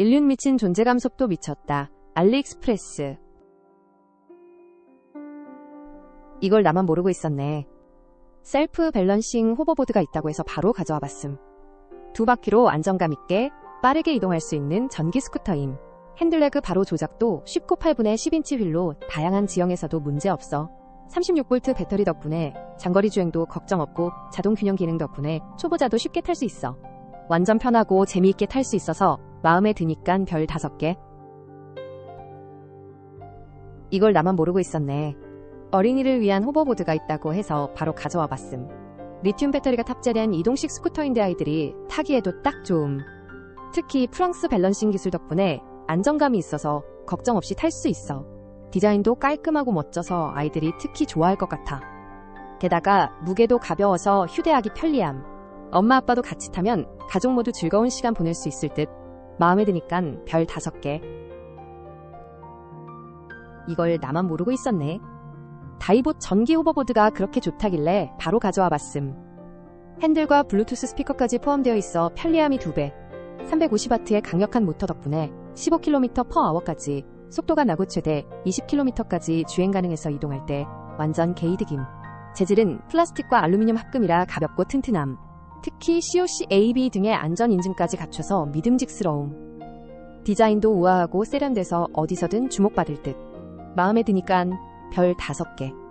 인륜 미친 존재감 속도 미쳤다. 알리익스프레스. 이걸 나만 모르고 있었네. 셀프 밸런싱 호버보드가 있다고 해서 바로 가져와 봤음. 두 바퀴로 안정감 있게 빠르게 이동할 수 있는 전기 스쿠터임. 핸들레그 바로 조작도 쉽고 8분의 10인치 휠로 다양한 지형에서도 문제 없어. 36V 배터리 덕분에 장거리 주행도 걱정 없고 자동 균형 기능 덕분에 초보자도 쉽게 탈 수 있어. 완전 편하고 재미있게 탈 수 있어서 마음에 드니깐 별 5개. 이걸 나만 모르고 있었네. 어린이를 위한 호버보드가 있다고 해서 바로 가져와 봤음. 리튬 배터리가 탑재된 이동식 스쿠터인데 아이들이 타기에도 딱 좋음. 특히 프랑스 밸런싱 기술 덕분에 안정감이 있어서 걱정 없이 탈 수 있어. 디자인도 깔끔하고 멋져서 아이들이 특히 좋아할 것 같아. 게다가 무게도 가벼워서 휴대하기 편리함. 엄마 아빠도 같이 타면 가족 모두 즐거운 시간 보낼 수 있을 듯. 마음에 드니깐 별 5개. 이걸 나만 모르고 있었네. 다이보 전기 호버보드가 그렇게 좋다길래 바로 가져와 봤음. 핸들과 블루투스 스피커까지 포함되어 있어 편리함이 2배. 350W의 강력한 모터 덕분에 15km/h까지 속도가 나고 최대 20km까지 주행 가능해서 이동할 때 완전 개이득임. 재질은 플라스틱과 알루미늄 합금이라 가볍고 튼튼함. 특히 COC AB 등의 안전 인증까지 갖춰서 믿음직스러움. 디자인도 우아하고 세련돼서 어디서든 주목받을 듯. 마음에 드니깐 별 5개.